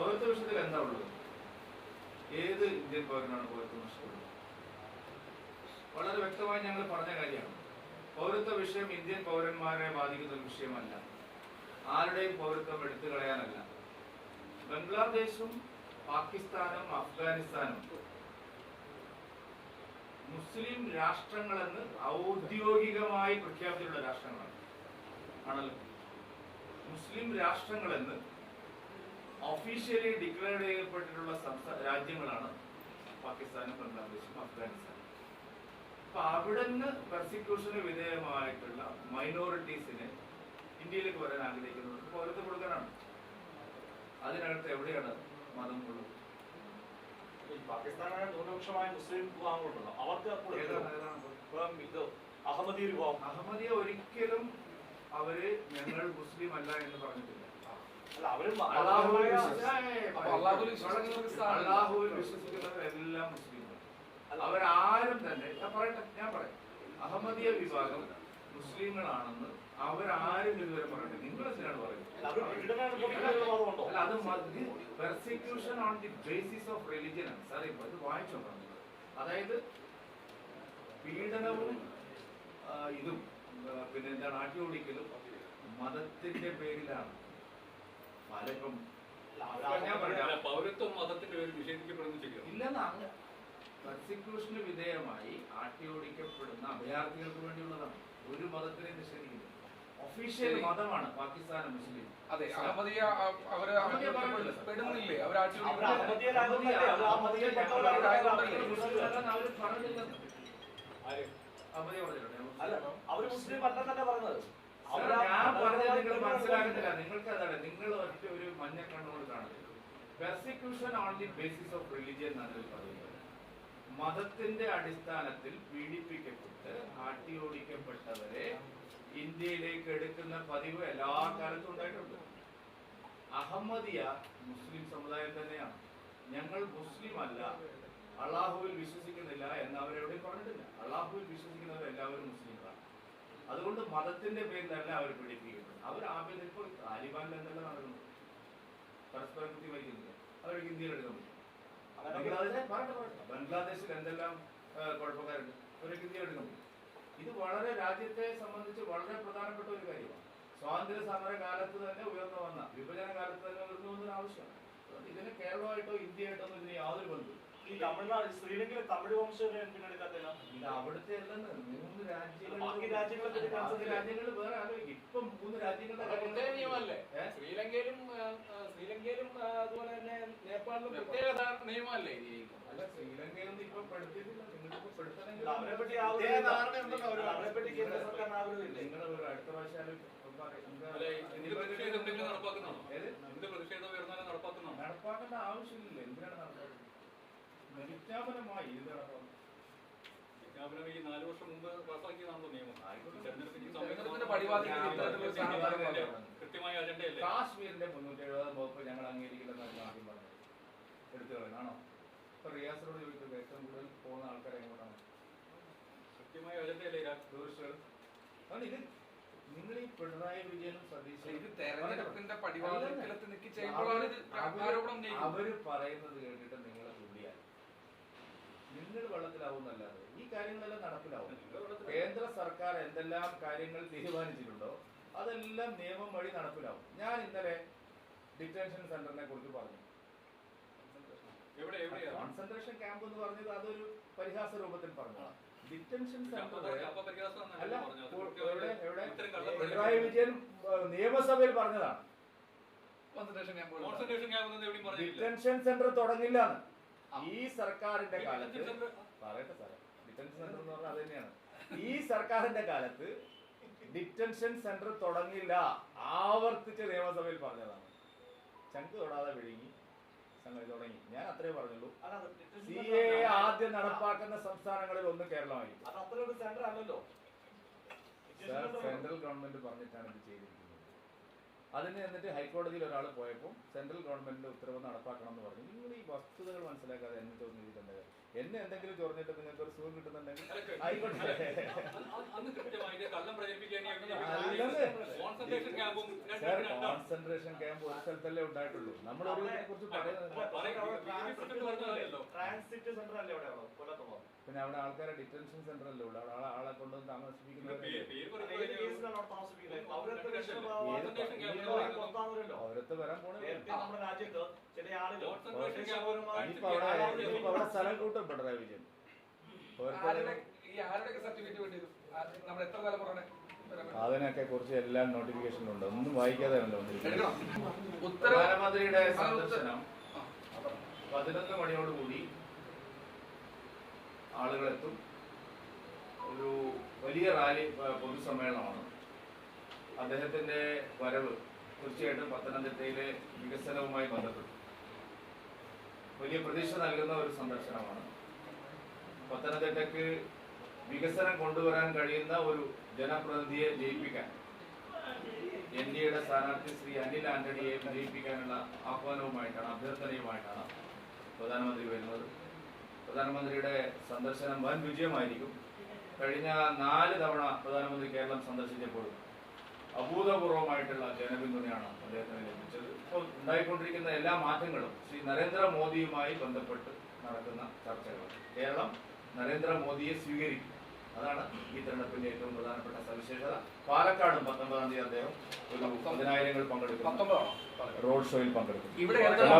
പൗരത്വ വിഷയത്തിൽ എന്താ ഉള്ളത്? ഏത് ഇന്ത്യൻ പൗരനാണ് പൗരത്വം നഷ്ടപ്പെടുന്നത് വളരെ വ്യക്തമായി ഞങ്ങൾ പറഞ്ഞ കാര്യമാണ്. പൗരത്വ വിഷയം ഇന്ത്യൻ പൗരന്മാരെ ബാധിക്കുന്ന ഒരു വിഷയമല്ല. ആരുടെയും പൗരത്വം എടുത്തു കളയാനല്ല. ബംഗ്ലാദേശും പാകിസ്ഥാനും അഫ്ഗാനിസ്ഥാനും മുസ്ലിം രാഷ്ട്രങ്ങളെന്ന് ഔദ്യോഗികമായി പ്രഖ്യാപിച്ചിട്ടുള്ള രാഷ്ട്രങ്ങളാണ്. ആണല്ലോ? മുസ്ലിം രാഷ്ട്രങ്ങളെന്ന് ഒഫീഷ്യലി ഡിക്ലെയർ ചെയ്യപ്പെട്ടിട്ടുള്ള സംസ്ഥാന രാജ്യങ്ങളാണ് പാകിസ്ഥാനും ബംഗ്ലാദേശും അഫ്ഗാനിസ്ഥാനും. അപ്പൊ അവിടെ നിന്ന് പ്രോസിക്യൂഷന് വിധേയമായിട്ടുള്ള മൈനോറിറ്റീസിനെ ഇന്ത്യയിലേക്ക് വരാൻ ആഗ്രഹിക്കുന്നവർക്ക് പൗരത്വം കൊടുക്കാനാണ്. അതിനകത്ത് എവിടെയാണ് മതം ഉള്ളത് ഈ പാകിസ്ഥാനായ ന്യൂനപക്ഷമായ മുസ്ലിം വിഭാഗങ്ങളുണ്ടല്ലോ അവർക്ക് ഇത് വിഭാഗം. അഹമ്മദിയ ഒരിക്കലും അവർ ഞങ്ങൾ മുസ്ലിം അല്ല എന്ന് പറഞ്ഞിട്ടില്ല. അള്ളാഹുവിൽ വിശ്വസിക്കുന്നവരെല്ലാം അവരാരും തന്നെ ഞാൻ പറയട്ടെ ഞാൻ പറയാം. അഹമ്മദിയ വിഭാഗം മുസ്ലിങ്ങളാണെന്ന് അവരാരും ഇതുവരെ പറയട്ടെ നിങ്ങൾ എന്തിനാണ് പറയുന്നത്? അല്ല അത് persecution on the basis of religion ആണ്. സാർ ഇപ്പൊ ഇത് വായിച്ചോ അതായത് പീഡനവും ഇതും പിന്നെ എന്താണ് ആട്ടിയോടിക്കലും മതത്തിന്റെ പേരിലാണ് അവർ. അല്ല, പൗരത്വം മതത്തിന്റെ പേരിൽ നിഷേധിക്കപ്പെടുന്ന ഇല്ലെന്ന് അങ്ങ് പെർസിക്യൂഷന് വിധേയമായി ആട്ടിയോടിക്കപ്പെടുന്ന അഭയാർത്ഥികൾക്ക് വേണ്ടിയുള്ളതാണ്. ഒരു മതത്തിനെ നിഷേധിക്കുന്നത്. ഒഫീഷ്യൽ മതമാണ് പാകിസ്ഥാൻ മുസ്ലിം. അതെ അഹമ്മദിയ അവർ പെടുന്നില്ലേ? അവർ അവർ അവർ പറഞ്ഞിട്ടുണ്ട്. അല്ല അവർ മുസ്ലിം അല്ലെന്നല്ലേ പറഞ്ഞത്? അവർ ഞാൻ പറഞ്ഞത് നിങ്ങൾ മതപരമായ നിങ്ങൾക്ക് അതാണ്. നിങ്ങൾ ഒറ്റ ഒരു മഞ്ഞ കണ്ണുകൊണ്ട് കാണുന്നത് persecution on the basis of religion എന്നാണ് പറയുന്നത്. മതത്തിന്റെ അടിസ്ഥാനത്തിൽ പീഡിപ്പിക്കപ്പെട്ട് ആട്ടിയോടിക്കപ്പെട്ടവരെ ഇന്ത്യയിലേക്ക് എടുക്കുന്ന പതിവ് എല്ലാ കാലത്തും ഉണ്ടായിട്ടുണ്ട്. അഹമ്മദിയ മുസ്ലിം സമുദായം തന്നെയാണ്. ഞങ്ങൾ മുസ്ലിം അല്ല അള്ളാഹുവിൽ വിശ്വസിക്കുന്നില്ല എന്ന് അവരെവിടെയും പറഞ്ഞിട്ടില്ല. അള്ളാഹുവിൽ വിശ്വസിക്കുന്നവർ എല്ലാവരും മുസ്ലിങ്ങളാണ്. അതുകൊണ്ട് മതത്തിന്റെ പേരിലല്ല അവർ പീഡിപ്പിക്കുന്നത്. അവർ ആഭ്യന്തര ഇപ്പോൾ താലിബാനിൽ എന്തെല്ലാം നടക്കുന്നു? പരസ്പരം കുത്തി വഹിക്കുന്നില്ല അവർക്ക് ഇന്ത്യയിൽ എടുക്കാൻ പറ്റും. ബംഗ്ലാദേശിൽ എന്തെല്ലാം കുഴപ്പക്കാരുണ്ട്? ഇന്ത്യ എടുക്കാൻ പറ്റും. ഇത് വളരെ രാജ്യത്തെ സംബന്ധിച്ച് വളരെ പ്രധാനപ്പെട്ട ഒരു കാര്യമാണ്. സ്വാതന്ത്ര്യ സമര കാലത്ത് തന്നെ ഉയർന്നു വന്ന വിഭജന കാലത്ത് തന്നെ ഉയർന്നു വന്ന ഒരു ആവശ്യമാണ്. ഇതിന് കേരളമായിട്ടോ ഇന്ത്യയായിട്ടോ ഒന്നും ഇതിന് യാതൊരു ബന്ധവും ഈ തമിഴ്നാട് ശ്രീലങ്കയിലെ തമിഴ് വംശജരെ ഇത് അവിടുത്തെ അല്ലെന്ന് മൂന്ന് രാജ്യങ്ങൾ ബാക്കി രാജ്യങ്ങളെ പറ്റി ബാക്കി രാജ്യങ്ങൾ വേറെ ആലോചിക്കും. ഇപ്പം മൂന്ന് രാജ്യങ്ങളുടെ നിയമമല്ലേ? ഏ? ശ്രീലങ്കയിലും ആ, ആ, ശ്രീലങ്കയിലും ആ, അതുപോലെ തന്നെ നേപ്പാളിലും പ്രത്യേക നിയമമല്ലേ അല്ല ശ്രീലങ്കയൊന്നും ഇപ്പൊ പെടുത്തിയിട്ടില്ല. നിങ്ങളിപ്പോ പെടുത്തണമെങ്കിൽ അല്ല, അവരെ പറ്റി പ്രത്യേക ധാരണയുണ്ടല്ലോ അവർ അവരെ പറ്റി കേന്ദ്ര സർക്കാരിന് ആഗ്രഹമില്ലേ നിങ്ങൾ ഒരു അടുത്ത പ്രാവശ്യം ആലോചിക്കും. ഇപ്പൊ പറയും. അല്ല എന്ത് പ്രതിഷേധം നടപ്പാക്കുന്നോ ഏത്? എന്ത് പ്രതിഷേധം ഉയർന്നാലും നടപ്പാക്കുന്നോ നടപ്പാക്കേണ്ട ആവശ്യമില്ല. എന്തിനാണ് നടപ്പാക്കുന്നത് വിജ്ഞാപനമായി ഇത് നടപ്പാക്കുന്നത് വിജ്ഞാപനം ഈ നാല് വർഷം മുമ്പ് പാസ്സാക്കിയതാണല്ലോ നിയമം. തെരഞ്ഞെടുപ്പിന് കൃത്യമായ അജണ്ടയല്ലേ? കാശ്മീരിന്റെ മുന്നൂറ്റി എഴുപത് വകുപ്പ് ഞങ്ങൾ അംഗീകരിക്കില്ലെന്നാണ് ആദ്യം പറഞ്ഞത്. എടുത്തു കളയണോ. ഇപ്പൊ റിയാസിനോട് ചോദിക്കുന്നത് ഏറ്റവും കൂടുതൽ പോകുന്ന ആൾക്കാരെ എങ്ങോട്ടാണ്? കൃത്യമായ അജണ്ടയല്ലേ ടൂറിസ്റ്റുകൾ. അതുകൊണ്ട് ഇത് നിങ്ങൾ ഈ പിണറായി വിജയനും ഇത് സതീശനും തെരഞ്ഞെടുപ്പിന്റെ പടിവാതിൽക്കലത്ത് നിൽക്കി ചെയ്യുമ്പോഴാണ് ഇത് അവർ ആരോപണം അവർ പറയുന്നത് കേട്ടിട്ട് നിങ്ങളെ തുള്ളിയാൽ നിങ്ങൾ വെള്ളത്തിലാവുന്നല്ലാതെ കാര്യങ്ങളെല്ലാം നടപ്പിലാവും. കേന്ദ്ര സർക്കാർ എന്തെല്ലാം കാര്യങ്ങൾ തീരുമാനിച്ചിട്ടുണ്ടോ അതെല്ലാം നിയമം വഴി നടപ്പിലാവും. ഞാൻ ഇന്നലെ ഡിറ്റൻഷൻ സെന്ററിനെ കുറിച്ച് പറഞ്ഞു. എവിടെ എവിടെയാണ്? കോൺസെൻട്രേഷൻ ക്യാമ്പ് എന്ന് പറഞ്ഞത് അതൊരു പരിഹാസ രൂപത്തിൽ പറഞ്ഞു. ഡിറ്റൻഷൻ സെന്റർ അല്ല എവിടെ പിണറായി വിജയൻ നിയമസഭയിൽ പറഞ്ഞതാണ്. കോൺസെൻട്രേഷൻ ക്യാമ്പ് ഒന്നും എവിടെയും പറഞ്ഞില്ല ഡിറ്റൻഷൻ സെന്റർ തുടങ്ങില്ല ഈ സർക്കാരിന്റെ കാലത്ത് പറയട്ടെ സാറേ. ഡിറ്റൻഷൻ സെന്റർ എന്ന് പറഞ്ഞാൽ അത് തന്നെയാണ്. ഈ സർക്കാരിന്റെ കാലത്ത് ഡിറ്റൻഷൻ സെന്റർ തുടങ്ങില്ല ആവർത്തിച്ച് നിയമസഭയിൽ പറഞ്ഞതാണ്. ചങ്ക് തൊടാതെ വിഴുങ്ങി സംഗതി തുടങ്ങി. ഞാൻ അത്രേ പറഞ്ഞുള്ളൂ. സി എ ആദ്യം നടപ്പാക്കുന്ന സംസ്ഥാനങ്ങളിൽ ഒന്ന് കേരളമായിരിക്കും. സെൻട്രൽ ഗവൺമെന്റ് പറഞ്ഞിട്ടാണ് ഇത് ചെയ്തിരിക്കുന്നത്. അതിന് എന്നിട്ട് ഹൈക്കോടതിയിൽ ഒരാൾ പോയപ്പോൾ സെൻട്രൽ ഗവൺമെന്റിന്റെ ഉത്തരവ് നടപ്പാക്കണം എന്ന് പറഞ്ഞു. നിങ്ങൾ ഈ വസ്തുതകൾ മനസ്സിലാക്കാതെ എന്നെ ചോദ്യം ചെയ്തിട്ടുണ്ടെങ്കിൽ എന്നെ എന്തെങ്കിലും ചൊറിഞ്ഞിട്ട് നിങ്ങൾക്ക് ഒരു സുഖം കിട്ടുന്നുണ്ടെങ്കിൽ ആയിക്കോട്ടെ. കോൺസെൻട്രേഷൻ ക്യാമ്പും ഒരു സ്ഥലത്തല്ലേ ഉണ്ടായിട്ടുള്ളൂ. നമ്മൾ ഒരു കുറിച്ച് പറയുന്നത് ട്രാൻസിറ്റ് സെന്റർ അല്ലേ അവിടെ? പിന്നെ അവിടെ ആൾക്കാരെ ഡിറ്റൻഷൻ സെന്റർ അല്ലേ ഉള്ളു. അവിടെ ആളെ ആളെ കൊണ്ടുവന്ന് താമസിപ്പിക്കുന്നത്. പൗരത്വ വരാൻ പോണേ സ്ഥലം കൂട്ടും പിണറായി വിജയൻ? പൗരത്വ ആരുടെ സർട്ടിഫിക്കറ്റ് വേണ്ടി നമ്മൾ എത്ര തലമുറയുടെ അതിനൊക്കെ കുറിച്ച് എല്ലാം നോട്ടിഫിക്കേഷനിലുണ്ട് ഒന്നും വായിക്കാതെ പ്രധാനമന്ത്രിയുടെ സന്ദർശനം. പതിനൊന്ന് മണിയോടുകൂടി ആളുകളെത്തും. ഒരു വലിയ റാലി പൊതുസമ്മേളനമാണ്. അദ്ദേഹത്തിന്റെ വരവ് തീർച്ചയായിട്ടും പത്തനംതിട്ടയിലെ വികസനവുമായി ബന്ധപ്പെട്ടു. വലിയ പ്രതീക്ഷ നൽകുന്ന ഒരു സന്ദർശനമാണ്. പത്തനംതിട്ടയ്ക്ക് വികസനം കൊണ്ടുവരാൻ കഴിയുന്ന ഒരു ജനപ്രതിനിധിയെ ജയിപ്പിക്കാൻ എൻ ഡി എയുടെ സ്ഥാനാർത്ഥി ശ്രീ അനിൽ ആന്റണിയെ ജയിപ്പിക്കാനുള്ള ആഹ്വാനവുമായിട്ടാണ് അഭ്യർത്ഥനയുമായിട്ടാണ് പ്രധാനമന്ത്രി വരുന്നത്. പ്രധാനമന്ത്രിയുടെ സന്ദർശനം വൻ വിജയമായിരിക്കും. കഴിഞ്ഞ നാല് തവണ പ്രധാനമന്ത്രി കേരളം സന്ദർശിച്ചപ്പോഴും അഭൂതപൂർവമായിട്ടുള്ള ജനപിന്തുണയാണ് അദ്ദേഹത്തിന് ലഭിച്ചത്. ഇപ്പോൾ ഉണ്ടായിക്കൊണ്ടിരിക്കുന്ന എല്ലാ മാറ്റങ്ങളും ശ്രീ നരേന്ദ്രമോദിയുമായി ബന്ധപ്പെട്ട് നടക്കുന്ന ചർച്ചകൾ. കേരളം നരേന്ദ്രമോദിയെ സ്വീകരിക്കും. അതാണ് ഈ തെരഞ്ഞെടുപ്പിന്റെ ഏറ്റവും പ്രധാനപ്പെട്ട സവിശേഷത. പാലക്കാടും പത്തൊമ്പതാം തീയതി അദ്ദേഹം ഒരു പതിനായിരങ്ങൾ പങ്കെടുക്കും റോഡ് ഷോയിൽ പങ്കെടുക്കും